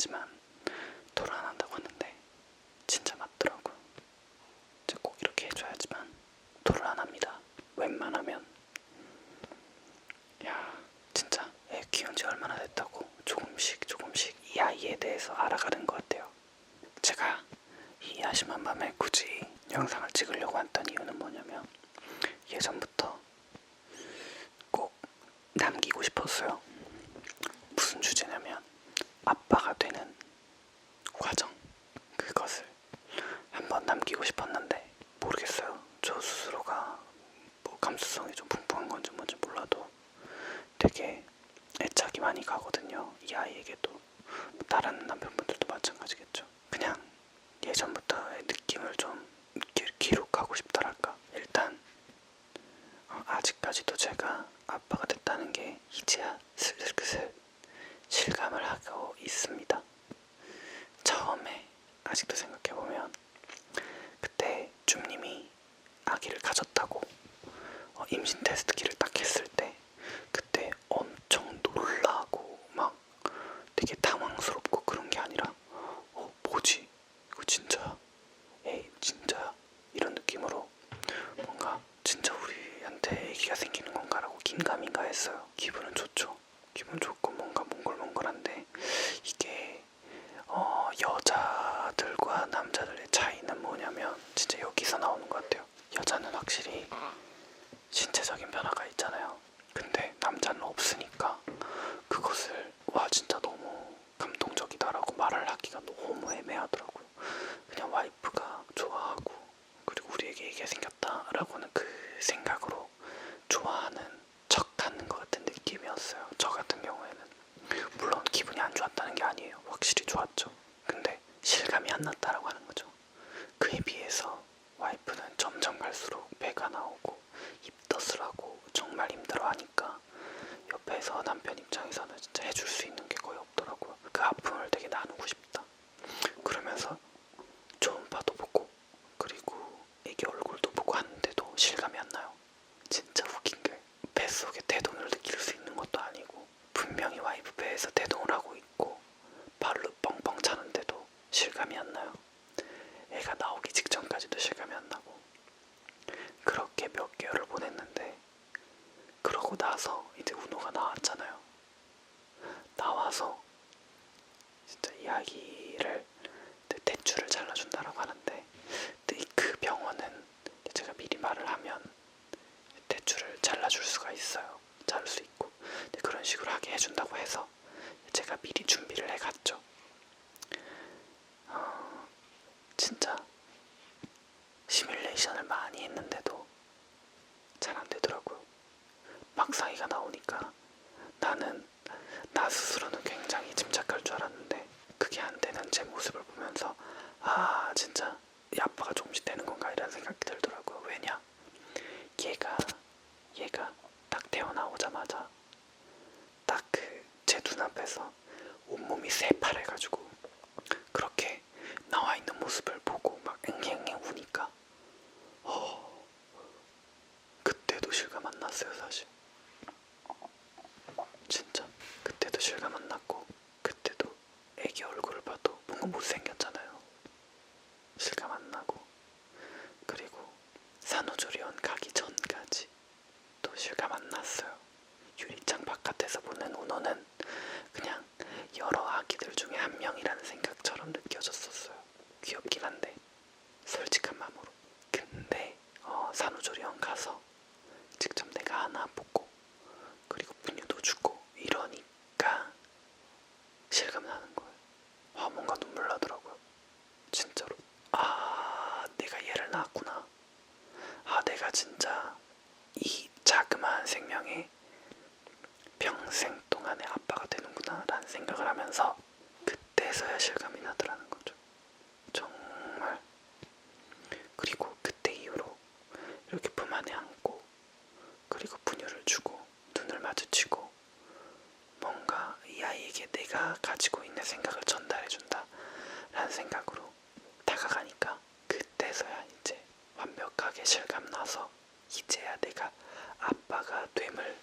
그래야지만 토를 안 한다고 하는데 진짜 맞더라고요. 제가 꼭 이렇게 해줘야지만 토를 안 합니다. 웬만하면 야 진짜 애 키운 지 얼마나 됐다고 조금씩 조금씩 이 아이에 대해서 알아가는 것 같아요. 제가 이 야심한 밤에 굳이 영상을 찍으려고 했던 이유는 뭐냐면 예전부터 꼭 남기고 싶었어요. 무슨 주제냐면 아빠가 되는 과정 그것을 한번 남기고 싶었는데 모르겠어요. 저 스스로가 뭐 감수성이 좀 풍부한 건지 뭔지 몰라도 되게 애착이 많이 가거든요. 이 아이에게도 다른 남편분들도 마찬가지겠죠. 그냥 예전부터의 느낌을 좀 기, 기록하고 싶다랄까. 일단 어, 아직까지도 제가 아빠가 됐다는 게 이제야 슬슬슬 실감을 하고 있습니다. 처음에 아직도 생각해보면 그때 줌님이 아기를 가졌다고 어, 임신 테스트기를 딱 했을 때 그때 엄청 놀라고 막 되게 당황스럽고 그런 게 아니라 어 뭐지 이거 진짜 에이 진짜 이런 느낌으로 뭔가 진짜 우리한테 애기가 생기는 건가라고 긴가민가 했어요 기분은 좋죠 기분 좋고 뭔가 몽글몽글한데 이게 어, 여자들과 남자들의 차이는 뭐냐면 진짜 여기서 나오는 것 같아요. 여자는 확실히 신체적인 변화가 있잖아요. 근데 남자는 없으니까 그것을 와 진짜 너무 감동적이다라고 말을 하기가 너무 애매하더라고요. 그냥 와이프가 좋아하고 그리고 우리에게 애기가 생겼다라고는 그 생각으로 좋아하는 척하는 것 같은 느낌이었어요. 저 같은 경우에는 물론 기분이 안 좋았다는 게 아니에요. 확실히 좋았죠. 근데 실감이 안 났다라고 하는 거죠. 그에 비해서 와이프는 점점 갈수록 배가 나오고 입덧을 하고 정말 힘들어하니까 남편 입장에서는 진짜 해줄 수 있는 게 거의 없더라고요. 그 아픔을 되게 나누고 싶다. 그러면서 초음파도 보고 그리고 애기 얼굴도 보고 하는데도 실감이 안 나요. 진짜 웃긴 게 뱃속에 태동을 느낄 수 있는 것도 아니고 분명히 와이프 배에서 태동을 하고 있고 발로 뻥뻥 차는데도 실감이 안 나요. 애가 나오기 직전까지도 실감이 안 나고 그렇게 몇 개월을 보냈는데 그러고 나서 이제 운호가 나왔잖아요. 나와서 진짜 이야기를 대추를 잘라준다라고 하는데 근데 그 병원은 제가 미리 말을 하면 대추를 잘라줄 수가 있어요. 자를 수 있고 근데 그런 식으로 하게 해준다고 해서 제가 미리 준비를 해갔죠. 어, 진짜 시뮬레이션을 많이 했는데도 잘 안 되더라고요. 막상이가 나오니까 나는 나 스스로는 굉장히 침착할 줄 알았는데 그게 안 되는 제 모습을 보면서 아 진짜 이 아빠가 조금씩 되는 건가 이런 생각이 들더라고요. 왜냐? 얘가 얘가 딱 태어나오자마자 딱 그 제 눈앞에서 온몸이 새파래가지고 그렇게 나와 있는 모습을 보고 막 앵앵앵 우니까 어 그때도 실감 안 났어요 사실 진짜 그때도 실감 안 났고 그때도 애기 얼굴을 봐도 뭔가 못생겼잖아요 실감 안 나고 그리고 산후조리원 가기 전까지 또 실감 안 났어요. 유리창 바깥에서 보는 운호는 그냥 여러 아기들 중에 한 명이라는 생각처럼 느껴졌었어요. 귀엽긴 한데 솔직한 마음으로. 근데 어, 산후조리원 가서 직접 내가 하나 보고 그리고 분유도 주고 이러니까 실감 나는 거예요. 아 뭔가 눈물 나더라고요. 진짜로. 아 내가 얘를 낳았구나. 아 내가 진짜 이 자그마한 생명에 평생 동안의 아빠가 되는구나 라는 생각을 하면서 그때서야 실감이 나더라는 거죠 정말 그리고 그때 이후로 이렇게 품 안에 안고 그리고 분유를 주고 눈을 마주치고 뭔가 이 아이에게 나에게 내가 가지고 있는 생각을 전달해준다 라는 생각으로 다가가니까 그때서야 이제 완벽하게 실감 나서 이제야 내가 아빠가 됨을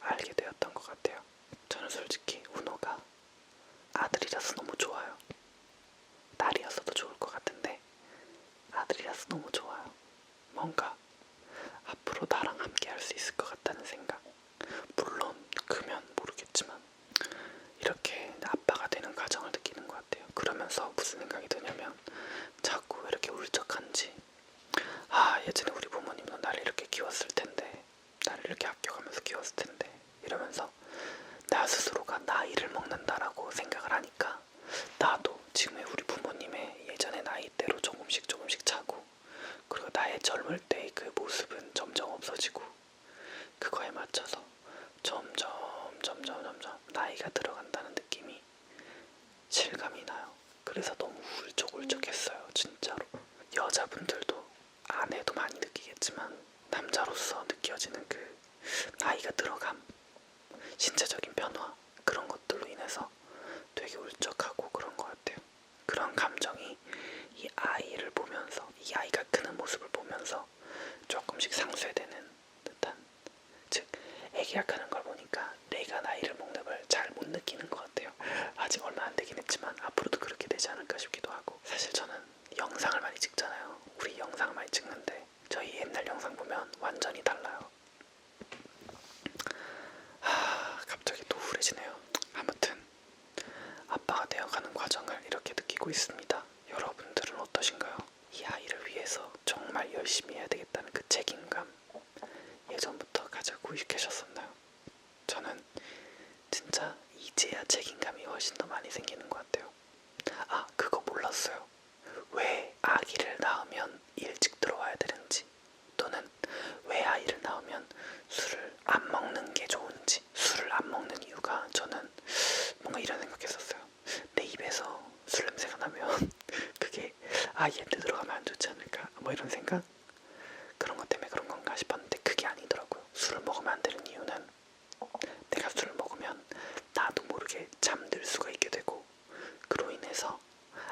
알게 되었던 것 같아요. 저는 솔직히 운호가 아들이라서 너무 좋아요. 딸이었어도 좋을 것 같은데 아들이라서 너무 좋아요. 뭔가 앞으로 나랑 함께 할 수 있을 것 같다는 생각. 물론 크면 모르겠지만 이렇게 아빠가 되는 과정을 느끼는 것 그러면서 무슨 생각이 드냐면 자꾸 왜 이렇게 울적한지 아 예전에 우리 부모님도 나를 이렇게 키웠을 텐데 나를 이렇게 아껴가면서 키웠을 텐데 이러면서 나 스스로가 나이를 먹는다라고 생각을 하니까 나도 지금의 우리 부모님의 예전의 나이대로 조금씩 조금씩 차고 그리고 나의 젊을 때의 그 모습은 점점 없어지고 그거에 맞춰서 점점 점점 점점 나이가 들어간다는 느낌이 실감이 나요. 그래서 너무 울적울적했어요, 진짜로. 여자분들도 아내도 많이 느끼겠지만 남자로서 느껴지는 그 나이가 들어감, 신체적인 변화 그런 것들로 인해서 되게 울적하고 그런 것 같아요. 그런 감정이 이 아이를 보면서 이 아이가 크는 모습을 보면서 조금씩 상쇄되는 듯한 즉 애기가 크는 걸 보니까 내가 나이를 먹는 걸 잘 못 느끼는 것 같아요. 아직 얼마 안 되긴 했지만 앞으로도 그렇게 되지 않을까 싶기도 하고 사실 저는 영상을 많이 찍잖아요. 우리 영상을 많이 찍는데 저희 옛날 영상 보면 완전히 달라요. 하, 갑자기 또 우울해지네요. 아무튼 아빠가 되어가는 과정을 느끼고 있습니다. 여러분들은 어떠신가요? 이 아이를 위해서 정말 열심히 해야 되겠다는 그 책임감 예전부터 가지고 계셨었나요? 저는 진짜 이제야 책임감이 훨씬 더 많이 생기는 것 같아요. 아 그거 몰랐어요. 왜 아기를 낳으면 일찍 들어와야 되는지 또는 왜 아이를 낳으면 술을 안 먹는 게 좋은지 술을 안 먹는 이유가 저는 뭔가 이런 생각했었어요. 내 입에서 술 냄새가 나면 그게 아이한테 들어가면 안 좋지 않을까 뭐 이런 생각 그런 것 때문에 그런 건가 싶었는데 그게 아니더라고요. 술을 먹으면 안 되는 이유는 내가 술을 먹으면 나도 모르게 잠들 수가 있게 되고 그로 인해서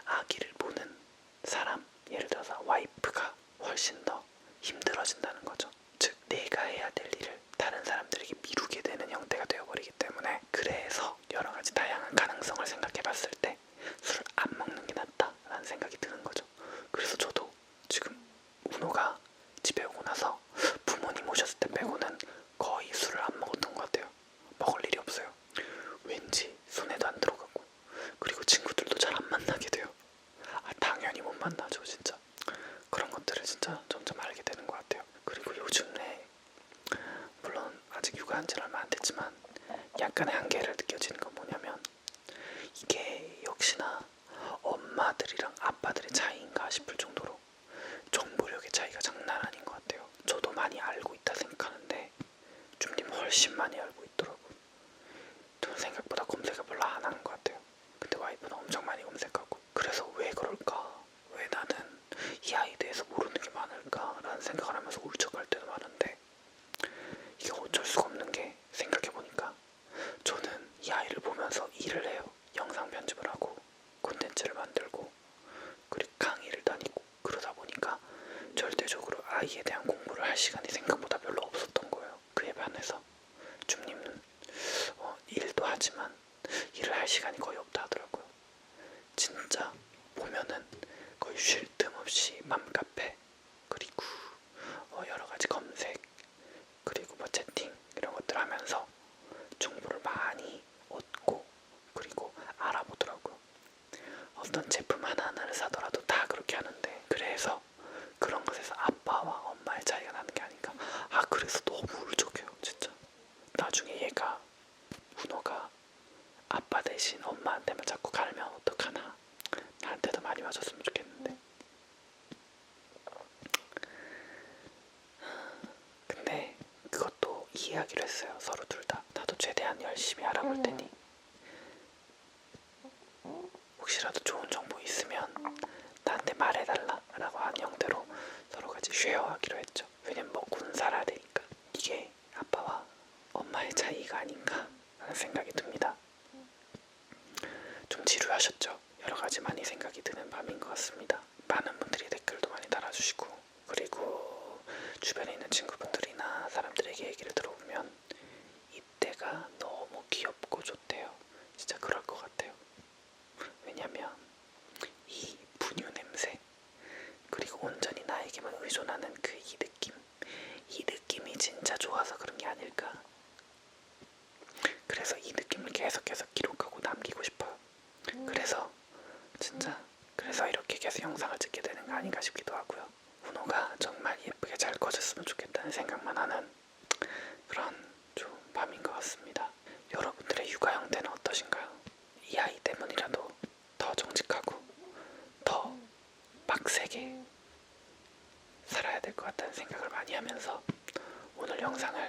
아기를 보는 사람 예를 들어서 와이프가 훨씬 더 힘들어진다는 거죠. 즉 내가 해야 될 일을 다른 사람들에게 미루게 되는 형태가 되어버리기 때문에 그래서 여러 가지 다양한 가능성을 생각해봤을 때 술을 안 먹는 게 낫다라는 생각이 드는 거죠. 그래서 저도 지금 운호가 집에 오고 나서 부모님 오셨을 때 빼고는 거의 술을 안 먹었던 것 같아요. 먹을 일이 없어요. 왠지 손에도 안 들어가고 그리고 친구들도 잘 안 만나게 돼요. 아 당연히 못 만나죠 진짜. 그런 것들을 진짜 점점 알게 되는 것 같아요. 그리고 요즘에 물론 아직 육아한 지는 얼마 안 됐지만 약간의 한계를 느껴지는 건 뭐냐면 이게 역시나 엄마들이랑 아빠들의 차이인가 싶을 정도로 정보력의 차이가 장난 아닌 것 같아요. 저도 많이 알고 있다 생각하는데 줌님 훨씬 많이 알고 있더라고. 저는 생각보다 검색을 별로 안 하는 것 같아요. 근데 와이프는 엄청 많이 검색하고 그래서 왜 그럴까? 왜 나는 이 아이에 대해서 모르는 게 많을까라는 생각을 하면서 울적할 때도 많은데 이게 어쩔 수가 없는 게 생각해보니까 저는 이 아이를 보면서 일을 해요. 영상 편집을 하고 콘텐츠를 만들고 그리고 강의를 다니고 그러다 보니까 절대적으로 아이에 대한 공부를 할 시간이 생각보다 별로 없었던 거예요. 그에 반해서 줌님은 어, 일도 하지만 일을 할 시간이 둘다. 나도 최대한 열심히 알아볼 테니. 혹시라도 좋은 정보 있으면 나한테 말해달라 라고 한 형태로 서로 같이 쉐어하기로 했죠. 왜냐면 뭐 군사라 되니까. 이게 아빠와 엄마의 차이가 아닌가 하는 생각이 듭니다. 좀 지루하셨죠? 여러가지 많이 생각이 드는 밤인 것 같습니다. 많은 분들이 댓글도 많이 달아주시고. 영상을 찍게 되는 거 아닌가 싶기도 하고요. 훈호가 정말 예쁘게 잘 커졌으면 좋겠다는 생각만 하는 그런 좋은 밤인 것 같습니다. 여러분들의 육아 형태는 어떠신가요? 이 아이 때문이라도 더 정직하고 더 빡세게 살아야 될 것 같다는 생각을 많이 하면서 오늘 영상을